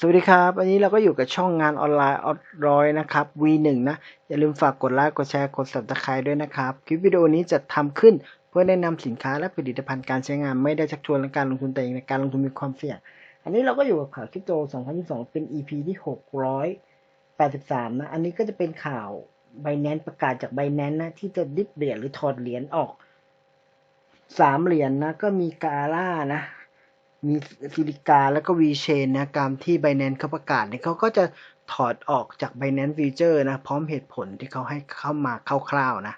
สวัสดีครับวันนี้เราก็อยู่กับช่องงานออนไลน์ออนร้อยนะครับ V1 นะ อย่าลืมฝากกดไลค์กดแชร์กด subscribe ด้วยนะครับ คลิปวิดีโอนี้จะทำขึ้นเพื่อแนะนำสินค้าและผลิตภัณฑ์การใช้งานไม่ได้ชักชวนและการลงทุนแต่อย่างใดการลงทุนมีความเสี่ยง อันนี้เราก็อยู่กับข่าวคริปโต 2022 เป็น EP ที่ 683 นะ อันนี้ก็จะเป็นข่าว Binance ประกาศจาก Binance นะที่จะดิบเหรียญหรือถอดเหรียญออกสามเหรียญนะก็มีกาล่านะ มีซิลิกาแล้วก็ V-Chain นะตามที่ Binance เขาประกาศเนี่ยเขาก็จะถอดออกจาก Binance Future นะ พร้อมเหตุผลที่เขาให้เข้ามาคร่าวๆนะ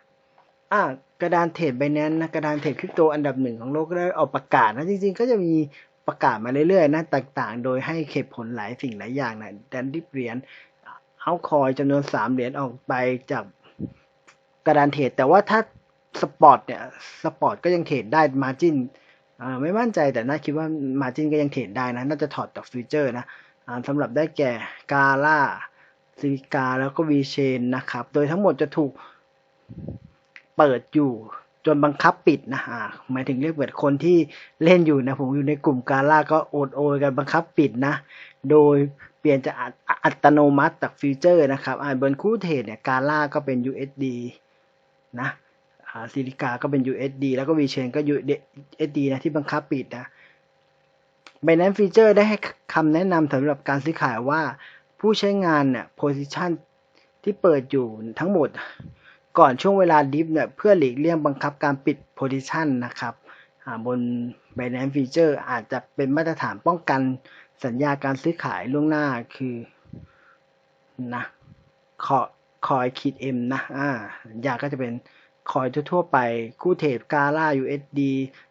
อ่ากระดานเทรด Binance นะกระดานเทรดคริปโตอันดับหนึ่งของโลกก็ได้ออกประกาศนะ จริงๆ ก็จะมีประกาศมาเรื่อยๆนะต่างๆ โดยให้เหตุผลหลายสิ่งหลายอย่างนะดันดิบเหรียญเอาคอยจำนวนสามเหรียญออกไปจากกระดานเทรดแต่ว่าถ้าสปอร์ตเนี่ยสปอร์ตก็ยังเทรดได้มาจิน อ่าไม่มั่นใจแต่น่าคิดว่ามาจินก็ยังเทรดได้นะ น่าจะถอดจากฟิวเจอร์นะอ่าสำหรับได้แก่กาล่าซิกาแล้วก็วีเชนนะครับ โดยทั้งหมดจะถูกเปิดอยู่จนบังคับปิดนะอ่าหมายถึงเรียกเปิดคนที่เล่นอยู่นะ ผมอยู่ในกลุ่มกาล่าก็โอดโอยกันบังคับปิดนะ โดยเปลี่ยนจากอัตอัตโนมัติจากฟิวเจอร์นะครับอ่าบนคู่เทรดเนี่ยกาล่าก็เป็น USD นะ ซิลิกาก็เป็น USD แล้วก็ VChain ก็ USD นะที่บังคับปิดนะ Binance Feature ได้ให้คำแนะนำสำหรับการซื้อขายว่าผู้ใช้งานเนี่ย position ที่เปิดอยู่ทั้งหมด ก่อนช่วงเวลาดิฟเนี่ยเพื่อหลีกเลี่ยงบังคับการปิด position นะครับบน Binance Feature อาจจะเป็นมาตรฐานป้องกันสัญญาการซื้อขายล่วงหน้าคือนะคอคอยคิด M นะอ่าสัญญาก็จะเป็น คอยทั่วๆไป คู่เทรดกาล่า USD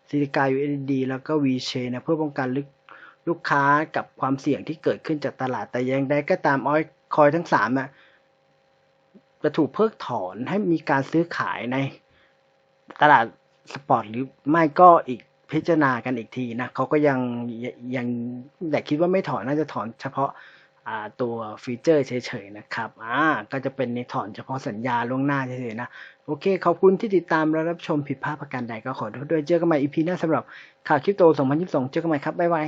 ซิลิกา USD แล้วก็ VChain นะเพื่อป้องกันลึกลูกค้ากับความเสี่ยงที่เกิดขึ้นจากตลาดแต่ยังใดก็ตามออยคอยทั้งสามนะจะถูกเพิกถอนให้มีการซื้อขายในตลาดสปอร์ตหรือไม่ก็อีกพิจารณากันอีกทีนะเขาก็ยังยังแต่คิดว่าไม่ถอนน่าจะถอนเฉพาะ ตัวฟีเจอร์เฉยๆนะครับอ่าก็จะเป็นในถอนเฉพาะสัญญาล่วงหน้าเฉยๆนะโอเค ขอบคุณที่ติดตามและรับชมผิดพลาดประการใดก็ขอโทษด้วยเจอกันใหม่ EP หน้าสำหรับข่าวคริปโต 2022 เจอกันใหม่ครับ บ๊ายบาย